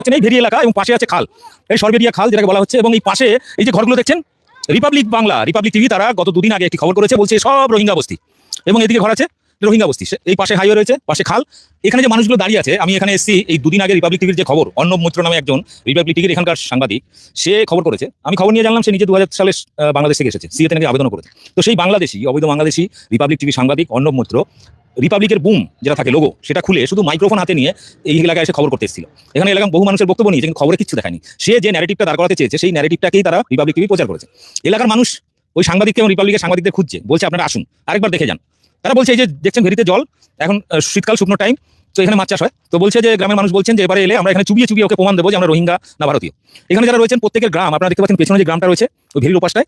হচ্ছে এই ভেরি এলাকা এবং পাশে আছে খাল। এই সরবেরিয়া খাল যেটাকে বলা হচ্ছে এবং এই পাশে এই যে ঘরগুলো দেখছেন রিপাবলিক বাংলা রিপাবলিক টিভি তারা গত দুদিন আগে একটি খবর করেছে, বলছে সব রোহিঙ্গা বস্তি। এবং এদিকে ঘর আছে রোহিঙ্গা বস্তি। এই পাশে হাইওয়ে রয়েছে, পাশে খাল। এখানে যে মানুষগুলো দাঁড়িয়ে আছে, আমি এখানে এসেছি, এই দুদিন আগে রিপাবলিক টিভির যে খবর, অর্ণব মৈত্র নামে একজন রিপাবলিক টিভির এখানকার সাংবাদিক, সে খবর করেছে। আমি খবর নিয়ে জানলাম, সে নিজে দু সালে বাংলাদেশ থেকে এসেছে, সিএতে নাকি আবেদন করেছে। তো সেই বাংলাদেশি, অবৈধ বাংলাদেশি রিপাবলিক টিভি সাংবাদিক অন্য মৈত্র রিপাবলিকের বুম যেটা থাকে লোগো সেটা খুলে শুধু মাইক্রোফোন হাতে নিয়ে এই এলাকায় এসে খবর করতে এসেছিল। এখানে এলাকায় বহু মানুষের বক্তব্য নিয়ে খবরে কিছু দেখায়নি। সে যে ন্যারেটিভটা দাঁড় করাতে চেয়েছে, সেই ন্যারেটিভটাকেই তারা রিপাবলিক টিভি প্রচার করেছে। এলাকার মানুষ ওই সাংবাদিককে এবং রিপাবলিকের সাংবাদিকদের খুঁজছে, বলছে, আপনারা আসুন, আরেকবার দেখে যান। তারা বলছে, এই যে দেখছেন ভেরিতে জল, এখন শীতকাল, শুকনো টাইম তো এখানে মাছ চাষ হয়। তো বলছে যে গ্রামের মানুষ বলছেন যে, এবারে এলে আমরা এখানে চুবিয়ে চুবিয়ে ওকে প্রমাণ দেবো যে আমরা রোহিঙ্গা না ভারতীয়। এখানে যারা রয়েছেন, প্রত্যেকের গ্রাম, আপনারা দেখতে পাচ্ছেন পেছনে যে গ্রামটা রয়েছে, ওই ভেরির ওপাশটায়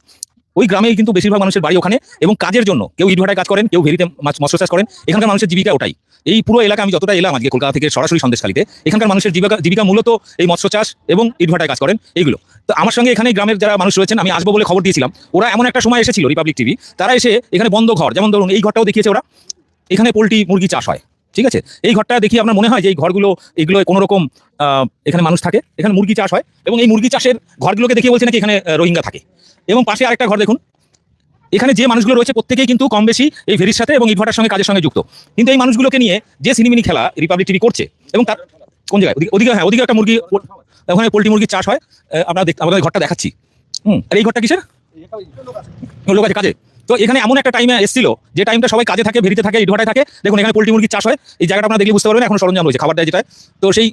ওই গ্রামেই কিন্তু বেশিরভাগ মানুষের বাড়ি ওখানে এবং কাজের জন্য। কেউ ইটভাটায় কাজ করেন, কেউ ভেরিতে মাছ, মৎস্য চাষ করেন। এখানকার মানুষের জীবিকা ওটাই। এই পুরো এলাকা আমি যতটা এলাম আজকে কলকাতা থেকে সরাসরি সন্দেশখালিতে, এখানকার মানুষের জীবিকা জীবিকা মূলত এই মৎস্য চাষ এবং ইটভাটায় কাজ করেন, এইগুলো। তো আমার সঙ্গে এখানে গ্রামের যারা মানুষ রয়েছেন, আমি আসব বলে খবর দিয়েছিলাম। ওরা এমন একটা সময় এসেছিল রিপাবলিক টিভি তারা এসে এখানে বন্ধ ঘর, যেমন ধরুন এই ঘরটাও দেখিয়েছে ওরা। এখানে পোলট্রি মুরগি চাষ হয়। ঠিক আছে? এই ঘরটা দেখি আপনার মনে হয় যে এই ঘরগুলো এগুলো কোনো রকম আহ, এখানে মানুষ থাকে এখানে মুরগি চাষ হয় এবং এই মুরগি চাষের ঘরগুলোকে দেখিয়ে বলছে নাকি এখানে রোহিঙ্গা থাকে। এবং পাশে আরেকটা ঘর দেখুন। এখানে যে মানুষগুলো রয়েছে প্রত্যেকেই কিন্তু কম বেশি এই ভেরির সাথে এবং ইটভাটার সঙ্গে কাজের সঙ্গে যুক্ত। কিন্তু এই মানুষগুলোকে নিয়ে যে সিনেমিনি খেলা রিপাবলিক টিভি করছে এবং তার কোন জায়গায়? ওদিকে- হ্যাঁ ওদিকে একটা মুরগি ওখানে পোলট্রি মুরগি চাষ হয়। আপনারা দেখ- আপনাদের ঘরটা দেখাচ্ছি। হুম আর এই ঘরটা কিসের? লোক আছে কাজে? তো এখানে এমন একটা টাইমে এসেছিল, যে টাইমটা সবাই কাজে থাকে ভেরিতে থাকে, ইটভাটায় থাকে। দেখুন, এখানে পোলট্রি মুরগির চাষ হয়। এই জায়গাটা আপনারা দেখলে বুঝতে পারবেন, এখন সরঞ্জাম রয়েছে, খাবার দেয় যেটা তো সেই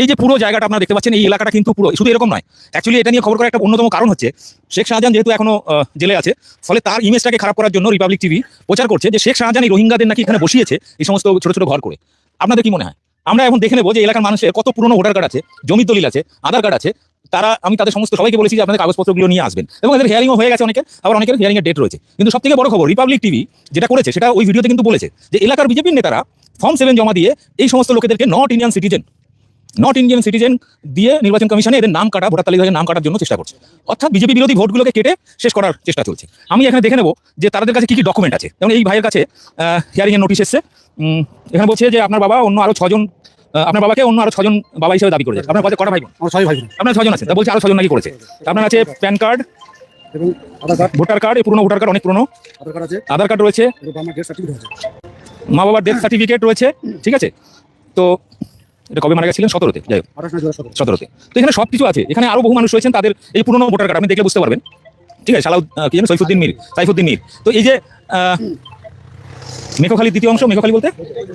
এই যে পুরো জায়গাটা আপনারা দেখতে পাচ্ছেন, এই এলাকাটা কিন্তু পুরো, শুধু এরকম নয়। অ্যাকচুয়ালি এটা নিয়ে খবর করার একটা অন্যতম কারণ হচ্ছে, শেখ শাহজাহান যেহেতু এখনও জেলে আছে, ফলে তার ইমেজটাকে খারাপ করার জন্য রিপাবলিক টিভি প্রচার করছে যে শেখ শাহজাহান এই রোহিঙ্গাদের নাকি এখানে বসিয়েছে এই সমস্ত ছোট ছোট ঘর করে। আপনাদের কি মনে হয়? আমরা এখন দেখে নেব যে এলাকার মানুষের কত পুরনো ভোটার কার্ড আছে, জমির দলিল আছে, আধার কার্ড আছে, তারা, আমি তাদের সমস্ত সবাইকে বলেছি যে আপনাদের কাগজপত্রগুলো নিয়ে আসবেন। এবং এদের হিয়ারিংও হয়ে গেছে অনেকে আবার অনেকের হিয়ারিংয়ের ডেট রয়েছে। কিন্তু সব থেকে বড় খবর রিপাবলিক টিভি যেটা করেছে, সেটা ওই ভিডিওতে কিন্তু বলেছে যে এলাকার বিজেপির নেতারা ফর্ম সেভেন জমা দিয়ে এই সমস্ত লোকেদেরকে not Indian citizen not Indian citizen দিয়ে নির্বাচন কমিশনে এদের নাম কাটা ভোটার তালিকা নাম কাটার জন্য চেষ্টা করছে। অর্থাৎ বিজেপি বিরোধী ভোটগুলোকে কেটে শেষ করার চেষ্টা চলছে। আমি এখানে দেখে নেব যে তাদের কাছে কি কি ডকুমেন্ট আছে। যেমন এই ভাইয়ের কাছে হিয়ারিং এর নোটিশ এসছে। এখানে বলছে যে আপনার বাবা অন্য আরও ছজন আপনার বাবাকে অন্য আরও ছজন বাবা হিসেবে দাবি করেছে। আপনার কাছে কটা ভাই বোন? ছয় ভাই আপনার ছজন আছে। বলছে আরও ছজন নাকি করেছে। আপনার আছে প্যান কার্ড এবং আধার কার্ড। ভোটার কার্ড এই পুরনো ভোটার কার্ড অনেক পুরনো। আধার কার্ড আছে। আধার কার্ড রয়েছে। মা বাবার ডেথ সার্টিফিকেট রয়েছে। ঠিক আছে? তো এটা কবে মারা গেছিলেন? সতেরোতে। যাই হোক। সতেরোতে। তো এখানে সব কিছু আছে। এখানে আরও বহু মানুষ রয়েছেন। তাদের এই পুরনো ভোটার কার্ড আপনি দেখলে বুঝতে পারবেন। ঠিক আছে সালাউ কি জানেন সৈফুদ্দিন মীর। সাইফুদ্দিন মীর। তো এই যে আহ, মেঘখালীর দ্বিতীয় অংশ মেঘখালী বলতে?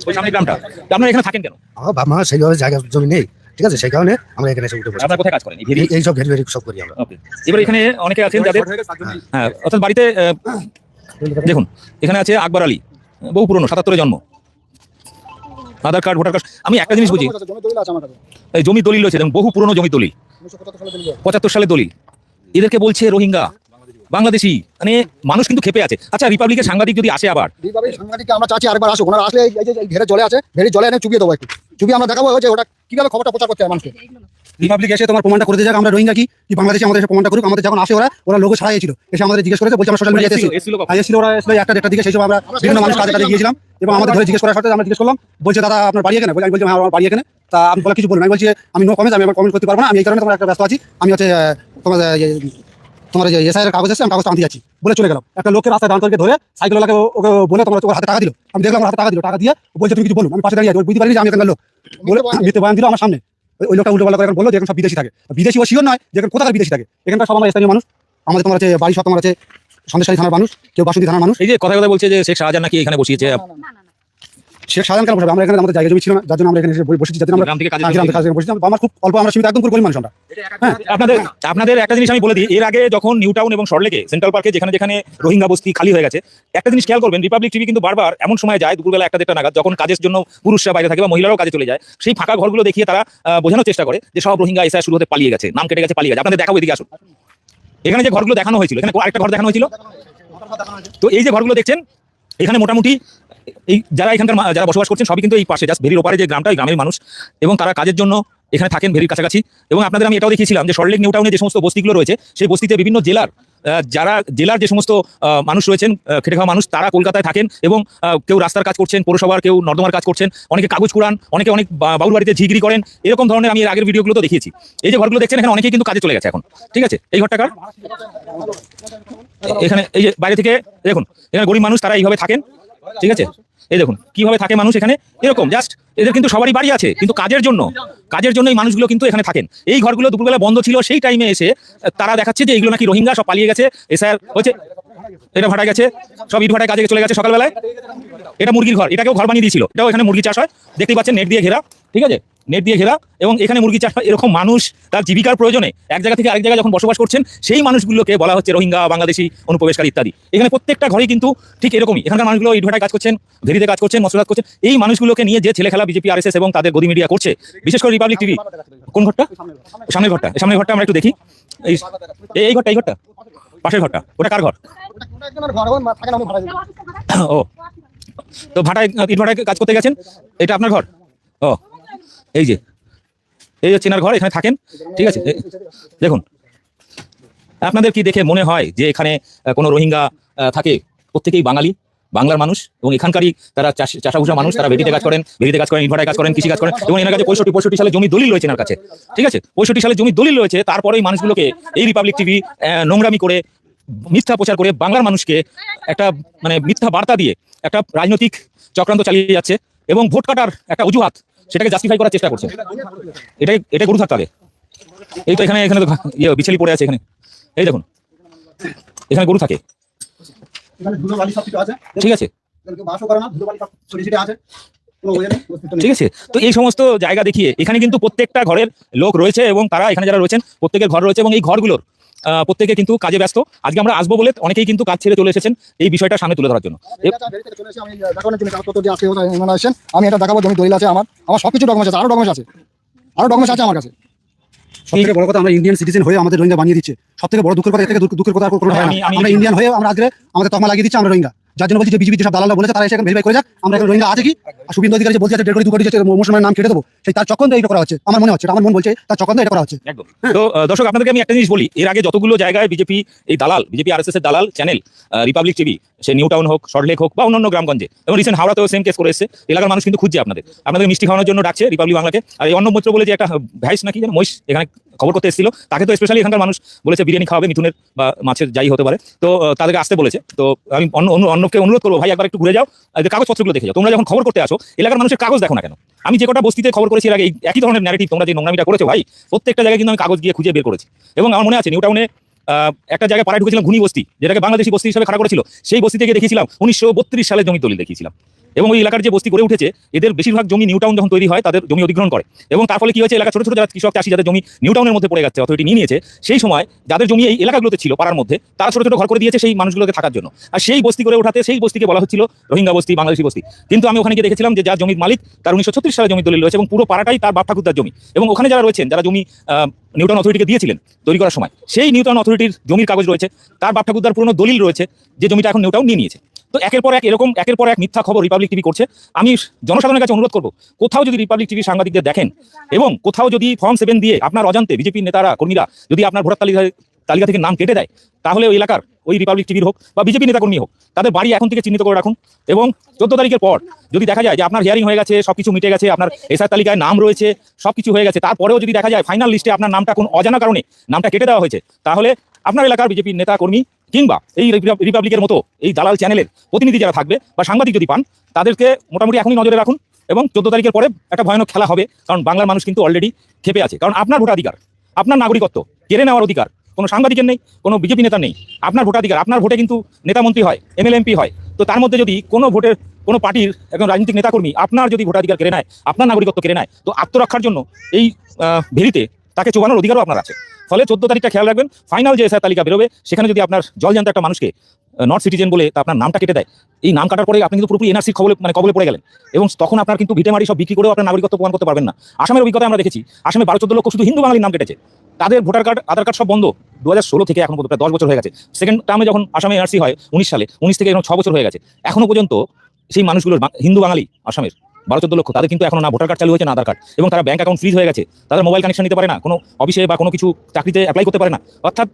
ওই সামনে গ্রামটা। আপনারা এখানে থাকেন কেন? বাবা মা সেইভাবে জায়গা জমি নেই। ঠিক আছে সেই কারণে আমরা এখানে এসে উঠে পড়ছি আপনারা কোথায় কাজ করেন? এই সব ঘেরি ঘেরি সব করি আমরা। এবার এখানে অনেকে আছেন যাদের হ্যাঁ অর্থাৎ বাড়িতে দেখুন এখানে আছে আকবর আলী। বহু পুরনো সাতাত্তরে জন্ম। আধার কার্ড ভোটার কার্ড আমি একটা জিনিস বুঝি। এই জমি দলিল রয়েছে বহু পুরনো জমি দলিল। পঁচাত্তর সালে দলিল এদেরকে বলছে রোহিঙ্গা বাংলাদেশি। মানে মানুষ কিন্তু খেপে আছে। আচ্ছা রিপাবলিকের সাংবাদিক যদি আসে আবার। এইভাবে সাংবাদিককে আমরা চাচ্ছি আরেকবার আসুক। ওনারা আসলে এই যে ঘেরে জলে আছে ঘেরে জলে এনে চুপিয়ে দেবো একটু। চুপিয়ে আমরা দেখাবো যে ওটা। কীভাবে খবরটা প্রচার করতে হয় মানুষকে? রিপাবলিক এসে তোমার প্রমাণটা করে দিয়ে যাক আমরা রোহিঙ্গা কি? কি বাংলাদেশে আমাদের এসে প্রমাণটা করুক? আমাদের যখন আসে ওরা ওরা লোগো ছাড়াইছিল এসে আমাদের জিজ্ঞেস করেছে বলছে আমরা সোশ্যাল মিডিয়াতে এসেছিল- এসেছিল? এসেছিল ওরা এসেছিল একটা দেড়টার দিকে সেই সময় আমরা বিভিন্ন মানুষ কাজে কাজে গিয়েছিলাম এবং আমাদের ধরে জিজ্ঞেস করার সাথে আমরা জিজ্ঞেস করলাম বলছে দাদা আপনার বাড়ি এখানে? বলে আমি বলছি হ্যাঁ আমার বাড়ি এখানে। তা আমি বলে কিছু বলব আমি বলছি আমি নো কমেন্ট আমি আমার কমেন্ট করতে পারব না। আমি এই কারণে তোমার একটা ব্যস্ত আছি। আমি হচ্ছে তোমার ইয়ে, তোমার যে এসআইয়ের কাগজ আছে আমি কাগজটা আনতে যাচ্ছি বলে চলে গেলাম। একটা লোকের রাস্তায় দাঁড় করে ধরে সাইকেল ওকে ওকে বলে তোমার হাতে টাকা দিল। আমি দেখলাম হাতে টাকা দিল। টাকা দিয়ে বলছে তুমি কিছু বলুন আমি পাশে দাঁড়িয়ে আছি বুঝতে পারিনি যে আমি এখানকার লোক। বলে মিথ্যে বয়ান দিল আমার সামনে। ওই- লোকটা উল্টো পাল্টা করে এখন বলল যে এখন সব বিদেশি থাকে। বিদেশি ও শিওর নয় যে এখন কোথাকার বিদেশি থাকে? এখানকার সব আমার স্থানীয় মানুষ। আমাদের তোমার আছে বাড়ি সব তোমার আছে সন্দেশালী থানার মানুষ কেউ বাসন্তী থানার মানুষ। এই যে কথা কথা বলছে যে শেখ শাহজাহান নাকি এখানে বসিয়েছে? শেখ শাহজাহান কেন বসাবে আমরা এখানে আমাদের জায়গা জমি ছিল না যার জন্য আমরা এখানে এসে বসেছি যাতে আমরা গ্রাম থেকে কাজে বসেছি। আমার খুব অল্প আমরা সীমিত একদম পুরো গরিব মানুষ আমরা আপনাদের আপনাদের একটা জিনিস আমি বলে দিই। এর আগে যখন নিউ টাউন এবং সরলেকে সেন্ট্রাল পার্কে যেখানে যেখানে রোহিঙ্গা বস্তি খালি হয়ে গেছে একটা জিনিস খেয়াল করবেন রিপাবলিক টিভি কিন্তু বারবার এমন সময় যায় দুপুরবেলা একটা দেড়টা নাগাদ যখন কাজের জন্য পুরুষরা বাইরে থাকে বা মহিলারাও কাজে চলে যায় সেই ফাঁকা ঘরগুলো দেখিয়ে তারা বোঝানোর চেষ্টা করে যে সব রোহিঙ্গা এসে শুরু হতে পালিয়ে গেছে নাম কেটে গেছে পালিয়ে গেছে। আপনাদের দেখাবো এদিকে আসুন। এখানে যে ঘরগুলো দেখানো হয়েছিল এখানে আরেকটা ঘর দেখানো হয়েছিল। তো এই যে ঘরগুলো দেখছেন এখানে মোটামুটি এই যারা এখানকার যারা বসবাস করছেন সবই কিন্তু এই পাশে জাস্ট ভেরির ওপারে যে গ্রামটা গ্রামের মানুষ। এবং তারা কাজের জন্য এখানে থাকেন ভেরির কাছাকাছি। এবং আপনাদের আমি এটাও দেখিয়েছিলাম যে সল্টলেক নিউ টাউনে যে সমস্ত বস্তিগুলো রয়েছে, সেই বস্তিতে বিভিন্ন জেলার যারা, জেলার যে সমস্ত মানুষ রয়েছেন খেটে খাওয়া মানুষ, তারা কলকাতায় থাকেন এবং কেউ রাস্তার কাজ করছেন, পৌরসভার কেউ নর্দমার কাজ করছেন, অনেকে কাগজ কুড়ান, অনেকে অনেক বা- বাবুর বাড়িতে ঝিগিরি করেন, এরকম ধরনের আমি আগের ভিডিওগুলো তো দেখিয়েছি। এই যে ঘরগুলো দেখছেন, এখানে অনেকেই কিন্তু কাজে চলে গেছে এখন। ঠিক আছে? এই ঘরটাকার এখানে, এই যে বাইরে থেকে, দেখুন, এখানে গরিব মানুষ, তারা এইভাবে থাকেন। ঠিক আছে? এই দেখুন, কীভাবে থাকে মানুষ এখানে? এরকম জাস্ট এদের কিন্তু সবারই বাড়ি আছে, কিন্তু কাজের জন্য কাজের জন্য এই মানুষগুলো কিন্তু এখানে থাকেন। এই ঘরগুলো দুপুরবেলা বন্ধ ছিল, সেই টাইমে এসে, তারা দেখাচ্ছে যে এইগুলো নাকি রোহিঙ্গা, সব পালিয়ে গেছে এসআর হয়েছে এটা ভাটা গেছে, সব ইট ভাটায় কাজে চলে গেছে সকালবেলায়। এটা মুরগির ঘর, এটাকেও ঘর বানিয়ে দিয়েছিল, এটাও এখানে মুরগি চাষ হয়। দেখতেই পাচ্ছেন, নেট দিয়ে ঘেরা, ঠিক আছে? নেট দিয়ে ঘেরা এবং এখানে মুরগি চাষ এরকম মানুষ তার জীবিকার প্রয়োজনে। এক জায়গা থেকে আরেক জায়গায় যখন বসবাস করছেন, সেই মানুষগুলোকে বলা হচ্ছে রোহিঙ্গা, বাংলাদেশি, অনুপ্রবেশকারী ইত্যাদি। এখানে প্রত্যেকটা ঘরেই কিন্তু ঠিক এরকমই। এখানকার মানুষগুলো ইটভাটায় কাজ করছেন, ভেরিতে কাজ করছেন মশলা করছেন। এই মানুষগুলোকে নিয়ে যে ছেলে খেলা বিজেপি, আরএসএস এবং তাদের গদি মিডিয়া করছে, বিশেষ করে রিপাবলিক টিভি কোন ঘরটা? সামনের ঘরটা। সামনের ঘরটা আমরা একটু দেখি। এই, এই- এই ঘরটা এই ঘরটা। পাশের ঘরটা। ওটা কার ঘর? ও। তো ভাটায় ইট ভাটায় কাজ করতে গেছেন? এটা আপনার ঘর? ও। এই যে, এই হচ্ছে এনার ঘর, এখানে থাকেন, ঠিক আছে? দেখুন, আপনাদের কি দেখে মনে হয় যে এখানে কোনো রোহিঙ্গা থাকে? প্রত্যেকেই বাঙালি, বাংলার মানুষ, এবং এখানকারই তারা চাষ, চাষাভুষা মানুষ, তারা বেদিতে কাজ করেন বেদিতে কাজ করেন, ইটভাটায় কাজ করেন, কৃষি কাজ করেন, এবং এনার কাছে পঁয়ষট্টি পঁয়ষট্টি সালে জমি দলিল রয়েছে এনার কাছে, ঠিক আছে? পঁয়ষট্টি সালে জমি দলিল রয়েছে, তারপরে এই মানুষগুলোকে এই রিপাবলিক টিভি নোংরামি করে, মিথ্যা প্রচার করে বাংলার মানুষকে একটা মানে মিথ্যা বার্তা দিয়ে একটা রাজনৈতিক চক্রান্ত চালিয়ে যাচ্ছে, এবং ভোট কাটার একটা অজুহাত সেটাকে জাস্টিফাই করার চেষ্টা করছে। এটাই এটাই গরু থাকতে হবে। এই তো এখানে এখানে তো ইয়ে বিছালি পড়ে আছে এখানে। এই দেখুন এখানে গরু থাকে। ঠিক আছে। ঠিক আছে। তো এই সমস্ত জায়গা দেখিয়ে এখানে কিন্তু প্রত্যেকটা ঘরের লোক রয়েছে এবং তারা এখানে যারা রয়েছেন প্রত্যেকের ঘর রয়েছে এবং এই ঘরগুলোর প্রত্যেকে কিন্তু কাজে ব্যস্ত। আজকে আমরা আসব বলে অনেকেই কিন্তু কাজ ছেড়ে চলে এসেছেন এই বিষয়টা সামনে তুলে ধরার জন্য। আমি মানে এটা দেখাবো জমি দলিল আছে আমার। আমার সবকিছু ডকুমেন্টস আছে আরও ডকুমেন্টস আছে। আরও ডকুমেন্টস আছে আমার কাছে। সব বড় কথা আমরা ইন্ডিয়ান সিটিজেন হয়ে আমাদের রোহিঙ্গা বানিয়ে দিচ্ছে। সব থেকে বড় দুঃখের কথা থেকে দুঃখের কথা কোনো হয় না। আমরা ইন্ডিয়ান হয়ে আমরা আজকে আমাদের তকমা লাগিয়ে দিচ্ছে আমরা রোহিঙ্গা। যার জন্য বলছি যে বিজেপি যেসব দালালরা বলেছে, তারা এসে ভেরিফাই করে যাক, আমরা রোহিঙ্গা আছে কি? অধিকারী যে বলছে দেড় কোটি দু কোটি মুসলমানের নাম কেটে দেবো। সেই তার করা হচ্ছে, আমার মনে হচ্ছে, আমার মন বলছে তার এটা করা হচ্ছে। তো দর্শক, আপনাদেরকে আমি একটা জিনিস বলি, এর আগে যতগুলো জায়গায় বিজেপি এই দালাল, বিজেপি আরএসএস এর দালাল চ্যানেল রিপাবলিক টিভি সে নিউ টাউন হোক সল্টলেক হোক, বা অন্যান্য গ্রামগঞ্জে, এবং রিসেন্ট হাওড়াতেও সেম কেস করে এসেছে। এলাকার মানুষ কিন্তু খুঁজছে আপনাদের। আপনাদের মিষ্টি খাওয়ানোর জন্য ডাকছে রিপাবলিক বাংলাকে। আর এই অন্নমৈত্র বলে যে একটা ভ্যাইস নাকি যেন, মহিষ, এখানে খবর করতে এসেছিল। তাকে তো স্পেশালি এখানকার মানুষ বলেছে, বিরিয়ানি খাওয়াবে মিথুনের বা মাছের যাই হতে পারে। তো তাদেরকে আসতে বলেছে। তো, আমি অন্য, অন্য- অন্যকে অনুরোধ করব, ভাই, একবার একটু ঘুরে যাও কাগজপত্রগুলো দেখে যাও। তোমরা যখন খবর করতে আসো, এলাকার মানুষের কাগজ দেখো না কেন? আমি যে কটা বস্তিতে খবর করেছি আগে একই ধরনের ন্যারেটিভ তোমরা যে নোংরামিটা করেছ, ভাই, প্রত্যেকটা জায়গায় কিন্তু আমি কাগজ গিয়ে খুঁজে বের করেছি। এবং আমার মনে আছে নিউ টাউনে একটা জায়গায় পাড়ায় ঢুকেছিলাম, ঘুনি বস্তি, যেটাকে বাংলাদেশি বস্তি হিসেবে খারাপ করেছিল, সেই বস্তি থেকে দেখেছিলাম উনিশশো বত্রিশ সালে জমি দলিল দেখিয়েছিলাম। এবং ওই এলাকার যে বস্তি গড়ে উঠেছে এদের বেশিরভাগ জমি নিউ টাউন যখন তৈরি হয় তাদের জমি অধিগ্রহণ করে। এবং তার ফলে কি হয়েছে? এলাকা ছোট ছোট যারা কৃষক চাষি যাদের জমি নিউ টাউনের মধ্যে পড়ে যাচ্ছে অথরিটি নিয়ে নিয়েছে সেই সময় যাদের জমি এই এলাকাগুলোতে ছিল পাড়ার মধ্যে তারা ছোট ছোট ঘর করে দিয়েছে সেই মানুষগুলোকে থাকার জন্য। আর সেই বস্তি করে ওঠাতে সেই বস্তিকে বলা হচ্ছিল রোহিঙ্গা বস্তি বাংলাদেশি বস্তি। কিন্তু আমি ওখানে গিয়ে দেখেছিলাম যে যার জমির মালিক তার উনিশশো ছত্রিশ সালে জমি দলিল রয়েছে এবং পুরো পাড়াটাই তার বাপ ঠাকুরদার জমি। এবং ওখানে যারা রয়েছেন যারা জমি আহ, নিউটাউন অথরিটিকে দিয়েছিলেন তৈরি করার সময় সেই নিউটাউন অথরিটির জমির কাগজ রয়েছে তার বাপ ঠাকুরদার পুরনো দলিল রয়েছে যে জমিটা এখন নিউটাউন নিয়ে নিয়েছে। তো একের পর এক এরকম, একের পর এক মিথ্যা খবর রিপাবলিক টিভি করছে। আমি জনসাধারণের কাছে অনুরোধ করব, কোথাও যদি রিপাবলিক টিভি সাংবাদিকদের দেখেন এবং কোথাও যদি ফর্ম সেভেন দিয়ে আপনার অজান্তে বিজেপির নেতারা, কর্মীরা যদি আপনার ভোটার তালিকা তালিকা থেকে নাম কেটে দেয়, তাহলে ওই এলাকার ওই রিপাবলিক টিভির হোক বা বিজেপি নেতাকর্মী হোক, তাদের বাড়ি এখন থেকে চিহ্নিত করে রাখুন এবং চোদ্দ তারিখের পর যদি দেখা যায় যে আপনার হিয়ারিং হয়ে গেছে, সবকিছু মিটে গেছে, আপনার এসআর তালিকায় নাম রয়েছে, সবকিছু হয়ে গেছে, তারপরেও যদি দেখা যায় ফাইনাল লিস্টে আপনার নামটা কোন অজানা কারণে নামটা কেটে দেওয়া হয়েছে, তাহলে আপনার এলাকার বিজেপির নেতা কর্মী কিংবা এই রিপাব- রিপাবলিকের মতো এই দালাল চ্যানেলের প্রতিনিধি যারা থাকবে বা সাংবাদিক যদি পান, তাদেরকে মোটামুটি এখনই নজরে রাখুন এবং চোদ্দ তারিখের পরে একটা ভয়ানক খেলা হবে, কারণ বাংলার মানুষ কিন্তু অলরেডি খেপে আছে। কারণ আপনার ভোটাধিকার, আপনার নাগরিকত্ব, কেড়ে নেওয়ার অধিকার, কোনো সাংবাদিকের নেই, কোনো বিজেপি নেতা নেই। আপনার ভোটাধিকার, আপনার ভোটে কিন্তু নেতা মন্ত্রী হয় এমএলএ এমপি হয়। তো তার মধ্যে যদি কোনো ভোটের, কোনো পার্টির একজন রাজনৈতিক নেতাকর্মী আপনার যদি ভোটাধিকার কেড়ে নেয়, আপনার নাগরিকত্ব কেড়ে নেয়, তো আত্মরক্ষার জন্য এই ভেরিতে তাকে চোবানোর অধিকারও আপনার আছে। ফলে চোদ্দ তারিখটা খেয়াল রাখবেন ফাইনাল যে এসআর তালিকা বেরোবে, সেখানে যদি আপনার জলজান্ত একটা মানুষকে নর্থ সিটিজেন বলে আপনার নামটা কেটে দেয়, এই নাম কাটার পরে আপনি কিন্তু পুরোপুরি এনআরসি খবরে মানে কবলে পড়ে গেলেন। এবং তখন আপনার কিন্তু ভিটে মারি সব বিক্রি করেও আপনার নাগরিকত্ব প্রমাণ করতে পারবেন না। আসামের অভিজ্ঞতা আমরা দেখেছি, আসামে বারো চোদ্দ লক্ষ শুধু হিন্দু বাঙালির নাম কেটেছে। তাদের ভোটার কার্ড, আধার কার্ড সব বন্ধ। দু হাজার ষোলো থেকে এখন পর্যন্ত প্রায় দশ বছর হয়ে গেছে। সেকেন্ড টার্মে যখন আসামে এনআরসি হয়, উনিশ সালে, উনিশ থেকে এখন ছ বছর হয়ে গেছে। এখনও পর্যন্ত সেই মানুষগুলোর হিন্দু বাঙালি আসামের বারো চোদ্দ লক্ষ। তাদের কিন্তু এখন না ভোটার কার্ড চালু হয়েছে, না আধার কার্ড এবং তারা ব্যাংক অ্যাকাউন্ট ফ্রিজ হয়ে গেছে। তাদের মোবাইল কানেকশন নিতে পারে না। কোনো অফিসে বা কোনো কিছু চাকরিতে অ্যাপ্লাই করতে পারে না। অর্থাৎ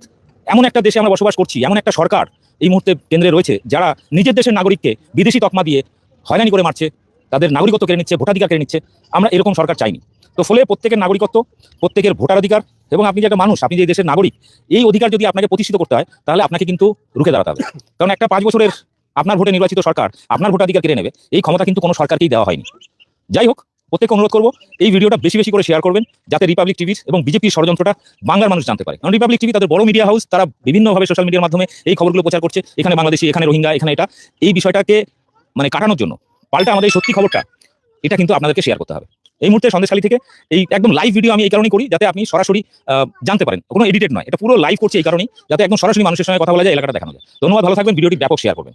এমন একটা দেশে আমরা বসবাস করছি, এমন একটা সরকার এই মুহূর্তে কেন্দ্রে রয়েছে, যারা নিজের দেশের নাগরিককে বিদেশি তকমা দিয়ে হয়রানি করে মারছে, তাদের নাগরিকত্ব কেড়ে নিচ্ছে, ভোটাধিকার কেড়ে নিচ্ছে। আমরা এরকম সরকার চাইনি। তো ফলে প্রত্যেকের নাগরিকত্ব, প্রত্যেকের ভোটার অধিকার এবং আপনি যে একটা মানুষ, আপনি যে দেশের নাগরিক, এই অধিকার যদি আপনাকে প্রতিষ্ঠিত করতে হয়, তাহলে আপনাকে কিন্তু রুখে দাঁড়াতে হবে। কারণ একটা পাঁচ বছরের আপনার ভোটে নির্বাচিত সরকার আপনার ভোটাধিকার কেড়ে নেবে, এই ক্ষমতা কিন্তু কোনো সরকারকেই দেওয়া হয়নি। যাই হোক, প্রত্যেককে অনুরোধ করব, এই ভিডিওটা বেশি বেশি করে শেয়ার করবেন, যাতে রিপাবলিক টিভির এবং বিজেপির ষড়যন্ত্রটা বাংলার মানুষ জানতে পারে। কারণ রিপাবলিক টিভি তাদের বড় মিডিয়া হাউস তারা বিভিন্নভাবে সোশ্যাল মিডিয়ার মাধ্যমে এই খবরগুলো প্রচার করছে, এখানে বাংলাদেশি, এখানে রোহিঙ্গা, এখানে এটা। এই বিষয়টাকে মানে কাটানোর জন্য, পাল্টা আমাদের সত্যি খবরটা, এটা কিন্তু আপনাদেরকে শেয়ার করতে হবে। এই মুহূর্তে সন্দেশখালী থেকে এই একদম লাইভ ভিডিও আমি এই কারণেই করি যাতে আপনি সরাসরি জানতে পারেন। কোনো এডিটেড নয়, এটা পুরো লাইভ করছে এই কারণেই, যাতে একদম সরাসরি মানুষের সঙ্গে কথা বলা যায়, এলাকাটা দেখানো যায়। ধন্যবাদ, ভালো থাকবেন, ভিডিওটি ব্যাপক শেয়ার করবেন।